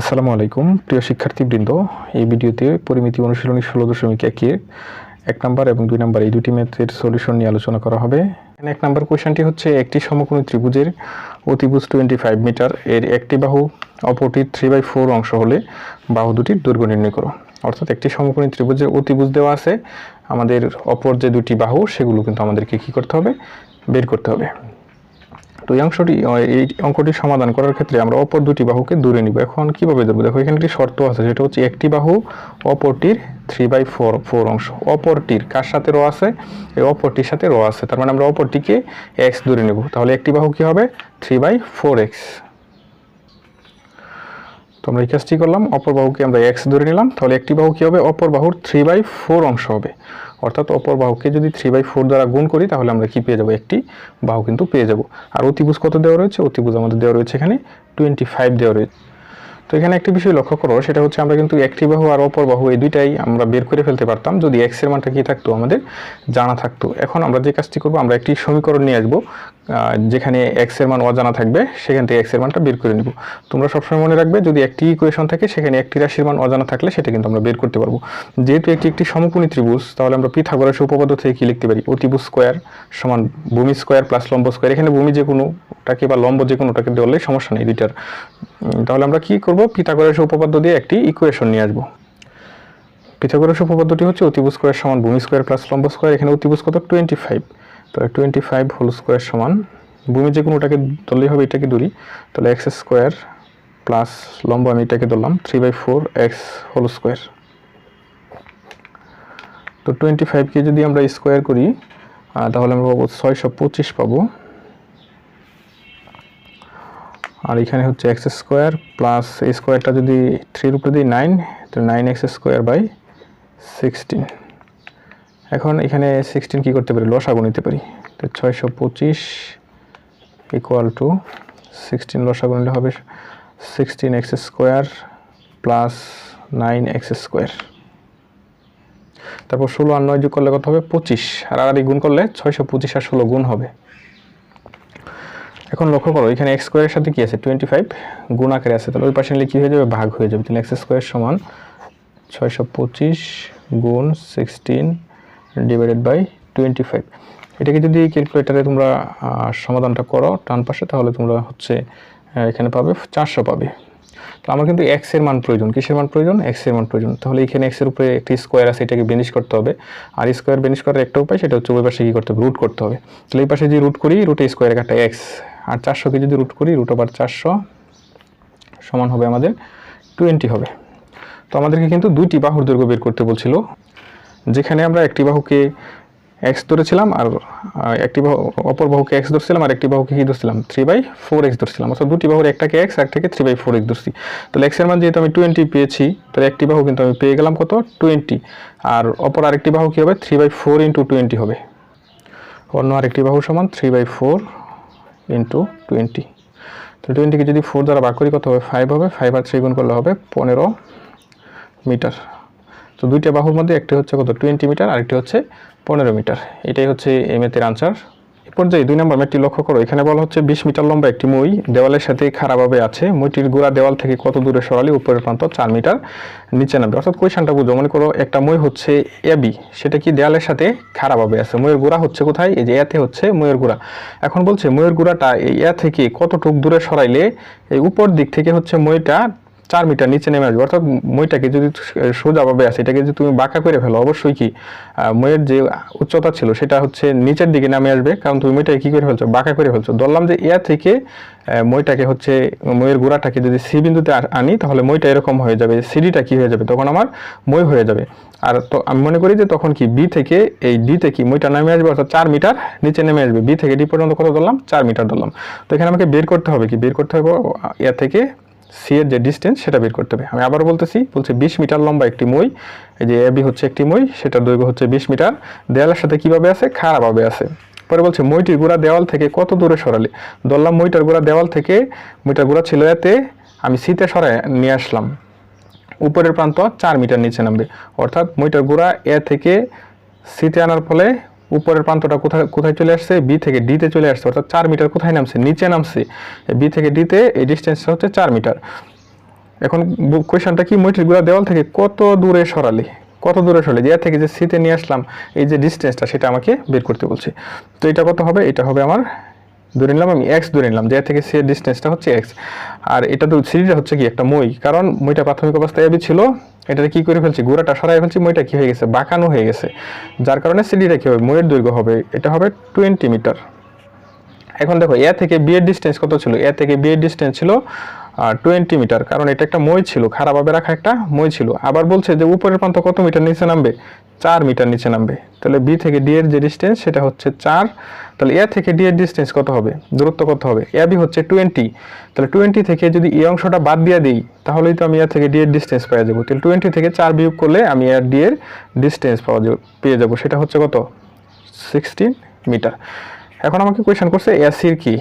আসসালামু আলাইকুম, প্রিয় শিক্ষার্থীবৃন্দ। এই ভিডিওতে পরিমিতি অনুশীলনী ষোলো দশমিক একের এক নাম্বার এবং দুই নাম্বার এই দুটি ম্যাথের সলিউশন নিয়ে আলোচনা করা হবে। এক নাম্বার কোয়েশনটি হচ্ছে, একটি সমকোণী ত্রিভুজের অতিভুজ টোয়েন্টি ফাইভ মিটার এর একটি বাহু অপরটির থ্রি বাই ফোর অংশ হলে বাহু দুটির দৈর্ঘ্য নির্ণয় করো। অর্থাৎ একটি সমকোণী ত্রিভুজের অতিভুজ দেওয়া আছে, আমাদের অপর যে দুটি বাহু সেগুলো কিন্তু আমাদেরকে কী করতে হবে? বের করতে হবে। তো এই অংশটি এই অঙ্কটি সমাধান করার ক্ষেত্রে আমরা অপর দুটি বাহুকে দূরে নিব। এখন কীভাবে দেবো দেখো, এখানে একটি শর্ত আছে, সেটা হচ্ছে একটি বাহু অপরটির থ্রি বাই ফোর ফোর অংশ। অপরটির কার সাথে র আছে? এই অপরটির সাথে র আছে। তার মানে আমরা অপরটিকে এক্স দূরে নেব। তাহলে একটি বাহু কি হবে? থ্রি বাই ফোর এক্স তো আমরা এই কাজটি করলাম। অপর বাহুকে আমরা এক্স ধরে নিলাম। তাহলে একটি বাহু কী হবে? অপর বাহুর থ্রি বাই ফোর অংশ হবে। অর্থাৎ অপর বাহুকে যদি থ্রি বাই ফোর দ্বারা গুণ করি, তাহলে আমরা কি পেয়ে যাব? একটি বাহু কিন্তু পেয়ে যাব। আর অতিভুজ কত দেওয়া রয়েছে? অতিভুজ আমাদের দেওয়া রয়েছে এখানে টোয়েন্টি ফাইভ দেওয়া রয়েছে। তো এখানে একটি বিষয় লক্ষ্য করো, সেটা হচ্ছে আমরা কিন্তু একটি বাহু আর অপর বাহু, এই দুইটাই আমরা বের করে ফেলতে পারতাম। যদি এক্সের মানটা কি থাকতো? আমাদের জানা থাকতো। এখন আমরা যে কাজটি করব, আমরা একটি সমীকরণ নিয়ে আসব। যেখানে এক্সের মান অজানা থাকবে, সেখান থেকে এক্সের মানটা বের করে নিব। তোমরা সবসময় মনে রাখবে, যদি একটি ইকুয়েশন থাকে, সেখানে একটি রাশির মান অজানা থাকলে সেটা কিন্তু আমরা বের করতে পারব। যেহেতু একটি একটি সমকোণী ত্রিভুজ, তাহলে আমরা পিথাগোরাস উপপাদ্য থেকে কি লিখতে পারি? অতিভুজ স্কোয়ার সমান ভূমি স্কোয়ার প্লাস লম্ব স্কোয়ার এখানে ভূমি যে কোনোটাকে বা লম্ব যে কোনোটাকে ধরলে সমস্যা নেই দুইটার। তাহলে আমরা কি করব? পিথাগোরাস উপপাদ্য দিয়ে একটি ইকুয়েশন নিয়ে আসব। পিথাগোরাস উপপাদ্যটি হচ্ছে অতিভুজ স্কোয়ার সমান ভূমি স্কোয়ার প্লাস লম্ব স্কোয়ার এখানে অতিভুজ কত? টোয়েন্টি ফাইভ তাহলে টোয়েন্টি ফাইভ হোল স্কোয়ার সমান। ভূমি যে কোনোটাকে ধরলেই হবে, এটাকে ধরি। তাহলে এক্স স্কোয়ার প্লাস লম্ব আমি এটাকে ধরলাম three by four x whole square তো টোয়েন্টি ফাইভকে যদি আমরা স্কোয়ার করি তাহলে আমরা পাবো ছয়শো পঁচিশ পাবো। আর এখানে হচ্ছে এক্স স্কোয়ার প্লাস স্কোয়ারটা যদি থ্রির উপরে দিই নাইন তো nine x square by sixteen এখন এখানে সিক্সটিন কী করতে পারি? লসাগু নিতে পারি। তো ছয়শো পঁচিশ ইকুয়াল টু সিক্সটিন লসাগু নিলে হবে sixteen x square plus nine x square তারপর ষোলো আর নয় যোগ করলে কত হবে? পঁচিশ। আর আর গুণ করলে ছয়শো পঁচিশ আর ষোলো গুণ হবে। এখন লক্ষ্য করো, এখানে এক্স স্কোয়ারের সাথে কি আছে? টোয়েন্টি ফাইভ গুণ আকারে আছে। তাহলে ওই পাশে নিলে কী হয়ে যাবে? ভাগ হয়ে যাবে। তাহলে এক্স স্কোয়ার সমান ছয়শো পঁচিশ গুণ sixteen divided by twenty five এটাকে যদি ক্যালকুলেটারে তোমরা সমাধানটা করো টান পাশে, তাহলে তোমরা হচ্ছে এখানে পাবে চারশো পাবে। তো আমার কিন্তু এক্সের মান প্রয়োজন। কিসের মান প্রয়োজন? এক্সের মান প্রয়োজন। তাহলে এখানে এক্সের উপরে একটি স্কোয়ার আছে, এটাকে বেনিশ করতে হবে। আর স্কোয়ার বেনিশ করার একটা উপায়, সেটা হচ্ছে ওই পাশে কী করতে হবে? রুট করতে হবে। তাহলে এই পাশে যদি রুট করি রুটে স্কোয়ারের একটা এক্স আর চারশোকে যদি রুট করি রুট ওভার চারশো সমান হবে আমাদের টোয়েন্টি হবে। তো আমাদেরকে কিন্তু দুইটি বাহুর দৈর্ঘ্য বের করতে বলছিল। যেখানে আমরা একটি বাহুকে এক্স ধরেছিলাম আর একটি বাহু, অপর বাহুকে এক্স ধরছিলাম আর একটি বাহুকে কি ধরছিলাম? থ্রি বাই ফোর এক্স ধরছিলাম। অর্থাৎ দুটি বাহুর একটাকে এক্স একটাকে থ্রি বাই ফোর এক্স ধরছি। তাহলে এক্সের মান যেহেতু আমি টোয়েন্টি পেয়েছি, তাহলে একটি বাহু কিন্তু আমি পেয়ে গেলাম কত? টোয়েন্টি আর অপর আরেকটি বাহু কী হবে? Three by four into twenty হবে। অন্য আরেকটি বাহু সমান three by four into twenty তো টোয়েন্টিকে যদি ফোর দ্বারা ভাগ করি কত হবে? ফাইভ হবে। ফাইভ আর থ্রি গুণ করলে হবে পনেরো মিটার। তো দুইটা বাহুর মধ্যে একটি হচ্ছে কত? টোয়েন্টি মিটার আরেকটি হচ্ছে পনেরো মিটার এটাই হচ্ছে এই ম্যাথের আনসার এ পর্যায়ে দুই নম্বর ম্যাথটি লক্ষ্য করো, এখানে বলা হচ্ছে বিশ মিটার লম্বা একটি মই, দেওয়ালের সাথে খারাপভাবে আছে। মইটির গোড়া দেওয়াল থেকে কত দূরে সরালে উপরের প্রান্ত চার মিটার নিচে নামবে। অর্থাৎ কোয়েশনটা বুঝো, মনে করো একটা মই হচ্ছে এবি সেটা কি দেওয়ালের সাথে খারাপভাবে আছে? ময়ের গোড়া হচ্ছে কোথায়? এই যে এতে হচ্ছে ময়ের গোড়া। এখন বলছে ময়ের গোড়াটা এই এ থেকে কতটুক দূরে সরাইলে এই উপর দিক থেকে হচ্ছে মইটা চার মিটার নিচে নেমে আসবে। অর্থাৎ মইটাকে যদি সোজাভাবে আসে, এটাকে যদি তুমি বাঁকা করে ফেলো, অবশ্যই কি মইয়ের যে উচ্চতা ছিল, সেটা হচ্ছে নিচের দিকে নামে আসবে। কারণ তুমি মইটাকে কী করে ফেলছো? বাঁকা করে ফেলছো। ধরলাম যে এ থেকে মইটাকে হচ্ছে, মইয়ের গোড়াটাকে যদি সি বিন্দুতে আনি, তাহলে মইটা এরকম হয়ে যাবে, সিডিটা কি হয়ে যাবে? তখন আমার মই হয়ে যাবে। আর তো, আমি মনে করি যে তখন কি, বি থেকে, এই ডি থেকে মইটা নামে আসবে? অর্থাৎ চার মিটার নিচে নেমে আসবে। বি থেকে ডি পর্যন্ত কত ধরলাম? চার মিটার ধরলাম। তো এখানে আমাকে বের করতে হবে কি? বের করতে হবে এ থেকে সি এর যে ডিস্টেন্স সেটা বের করতে হবে। আমি আবারও বলতেছি, বলছে বিশ মিটার লম্বা একটি মই, এই যে এবি হচ্ছে একটি মই, সেটার দৈর্ঘ্য হচ্ছে বিশ মিটার। দেয়ালের সাথে কীভাবে আছে? খারাপভাবে আছে। পরে বলছে, মইটির গোড়া দেওয়াল থেকে কত দূরে সরালে? ধরলাম, মইটার গোড়া দেওয়াল থেকে, মইটার গোড়া ছিল এতে, আমি সিতে সরায় নিয়ে আসলাম। উপরের প্রান্ত চার মিটার নিচে নামবে। অর্থাৎ মইটার গোড়া এ থেকে সিতে আনার ফলে উপরের প্রান্তটা কোথায় কোথায় চলে আসছে? বি থেকে ডিতে চলে আসছে, অর্থাৎ চার মিটার কোথায় নামছে? নিচে নামছে। বি থেকে ডিতে এই ডিস্টেন্স হচ্ছে চার মিটার। এখন কোয়েশনটা কি? মইটির গুঁড়া দেওয়াল থেকে কত দূরে সরালে? কত দূরে সরালে? যে থেকে যে সিতে নিয়ে আসলাম, এই যে ডিস্টেন্সটা সেটা আমাকে বের করতে বলছে। তো এটা কত হবে? এটা হবে আমার ধরে নিলাম আমি এক্স ধরে নিলাম, যে থেকে সে ডিস্টেন্সটা হচ্ছে এক্স আর এটা তো সিডিটা হচ্ছে কি? একটা মই। কারণ মইটা প্রাথমিক অবস্থায় এবি ছিল। এটাতে কি করে ফেলছি? গোড়াটা সরাই ফেলছি, মইটা কি হয়ে গেছে? বাঁকানো হয়ে গেছে। যার কারণে সিডিটা কী হবে? মইয়ের দৈর্ঘ্য হবে, এটা হবে টোয়েন্টি মিটার এখন দেখো এ থেকে বিয়ের ডিস্টেন্স কত ছিল? এ থেকে বি এর ডিস্টেন্স ছিল টোয়েন্টি মিটার কারণ এটা একটা মই ছিল, খারাপভাবে রাখা একটা মই ছিল। আবার বলছে যে উপরের প্রান্ত কত মিটার নিচে নামবে? চার মিটার নিচে নামবে। তাহলে বি থেকে ডি এর যে ডিস্টেন্স সেটা হচ্ছে চার। তাহলে এ থেকে ডি এর ডিস্টেন্স কত হবে? দূরত্ব কত হবে? এ বি হচ্ছে টোয়েন্টি তাহলে টোয়েন্টি থেকে যদি এই অংশটা বাদ দিয়ে দিই, তাহলেই তো আমি এ থেকে ডি এর ডিস্টেন্স পেয়ে যাব। তাহলে টোয়েন্টি থেকে চার বিয়োগ করলে আমি এর ডি এর ডিস্টেন্স পাওয়া পেয়ে যাব। সেটা হচ্ছে কত? সিক্সটিন মিটার এখন আমাকে কোয়েশন করছে এসির কি?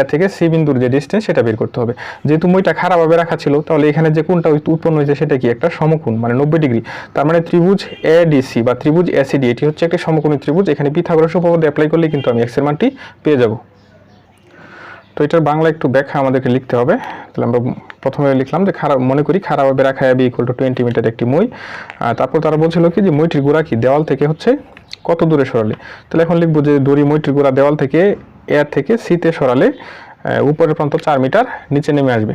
এ থেকে সি বিন্দুর যে ডিস্টেন্স সেটা বের করতে হবে। যেহেতু মইটা খারাপভাবে রাখা ছিল, তাহলে এখানে যে কোনটা উৎপন্ন হয়েছে সেটা কি একটা সমকোণ মানে নব্বই ডিগ্রি। তার মানে ত্রিভুজ এডিসি বা ত্রিভুজ এসিডি এটি হচ্ছে একটা সমকোণী ত্রিভুজ। এখানে পিথাগোরাস উপপাদ্য অ্যাপ্লাই করলে কিন্তু আমি এক্সের মানটি পেয়ে যাব। তো এটার বাংলা একটু ব্যাখ্যা আমাদেরকে লিখতে হবে। তাহলে আমরা প্রথমে লিখলাম যে খারাপ, মনে করি খারাপভাবে রাখা AB equal to twenty metre একটি মই। তারপর তারা বলছিল কি যে মইটির গোড়া কি? দেওয়াল থেকে হচ্ছে কত দূরে সরালে? তাহলে এখন লিখব যে দড়ি মইটির গোড়া দেওয়াল থেকে এর থেকে সিতে সরালে উপরের প্রান্ত চার মিটার নিচে নেমে আসবে।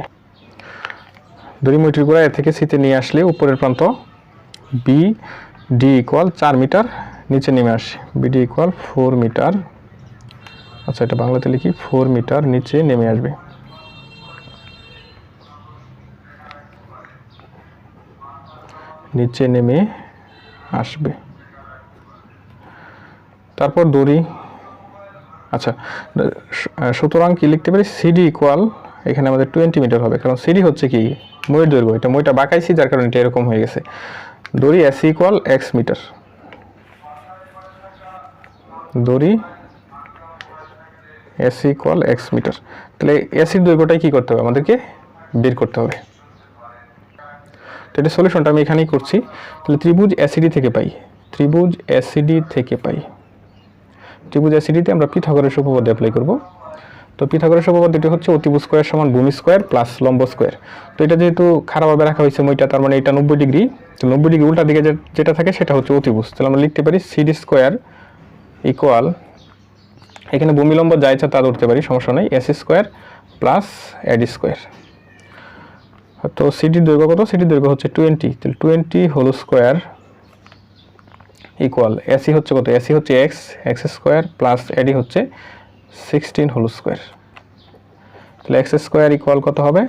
দড়ি মইটির গোড়া এর থেকে সিতে নিয়ে আসলে উপরের প্রান্ত বি ডি ইকুয়াল চার মিটার নিচে নেমে আসে। বিডি ইকুয়াল ফোর মিটার আচ্ছা এটা বাংলাতে লিখি ফোর মিটার নিচে নেমে আসবে। নিচে নেমে আসবে। তারপর দড়ি। আচ্ছা সুতরাং কি লিখতে পারি? সিডি ইকুয়াল এখানে আমাদের টোয়েন্টি মিটার হবে। কারণ সিডি হচ্ছে কি? মইয়ের দৈর্ঘ্য। এটা মইটা বাঁকাইছি, যার কারণে এটা এরকম হয়ে গেছে। দড়ি এসি ইকুয়াল এক্স মিটার দড়ি এসি ইকুয়াল এক্স মিটার তাহলে এসির দৈর্ঘ্যটাই কী করতে হবে? আমাদেরকে বের করতে হবে। তো সলিউশনটা আমি এখানেই করছি। তাহলে ত্রিভুজ অ্যাসিডি থেকে পাই। ত্রিভুজ অ্যাসিডি থেকে পাই। ত্রিভুজ অ্যাসিডিতে আমরা পিথাগোরাস উপপাদ্য অ্যাপ্লাই করব। তো পিথাগোরাস উপপাদ্যটি হচ্ছে অতিভুজ স্কোয়ার সমান ভূমি স্কোয়ার প্লাস লম্ব স্কোয়ার তো এটা যেহেতু খারাপভাবে রাখা হয়েছে মইটা তার মানে এটা নব্বই ডিগ্রি। তো নব্বই ডিগ্রি উল্টা দিকে যেটা থাকে সেটা হচ্ছে অতিভুজ। তাহলে আমরা লিখতে পারি সিডি স্কোয়ার ইকুয়াল এখানে ভূমি লম্ব যা ইচ্ছা তা ধরতে পারি, সমস্যা নেই। S square plus AD square তো সিডির দৈর্ঘ্য কত? সিডির দৈর্ঘ্য হচ্ছে টোয়েন্টি তাহলে twenty whole square equal AC হচ্ছে কত? এসি হচ্ছে x x square plus AD হচ্ছে সিক্সটিন হোল স্কোয়ার তাহলে এক্স স্কোয়ার ইকুয়াল কত হবে?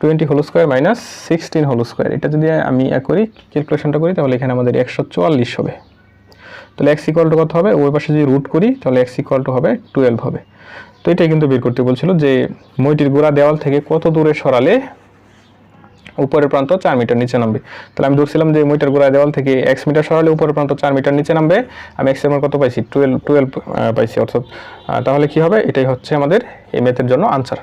Twenty whole square minus sixteen whole square এটা যদি আমি করি ক্যালকুলেশনটা করি, তাহলে এখানে আমাদের একশো চুয়াল্লিশ হবে। তাহলে এক্স ইকুয়াল টু কত হবে? ওই পাশে যদি রুট করি, তাহলে এক্স ইকুয়াল টু হবে টুয়েলভ হবে। তো এটাই কিন্তু বের করতে বলছিল যে, মইটির গোড়া দেওয়াল থেকে কত দূরে সরালে উপরের প্রান্ত চার মিটার নিচে নামবে। তাহলে আমি ধরছিলাম যে মিটার গোড়ায় দেওয়াল থেকে এক্স মিটার সরালে উপরের প্রান্ত চার মিটার নিচে নামবে। আমি এক্সের মান কত পাইছি? টুয়েলভ টুয়েলভ পাইছি। অর্থাৎ তাহলে কি হবে? এটাই হচ্ছে আমাদের এই ম্যাথের জন্য আনসার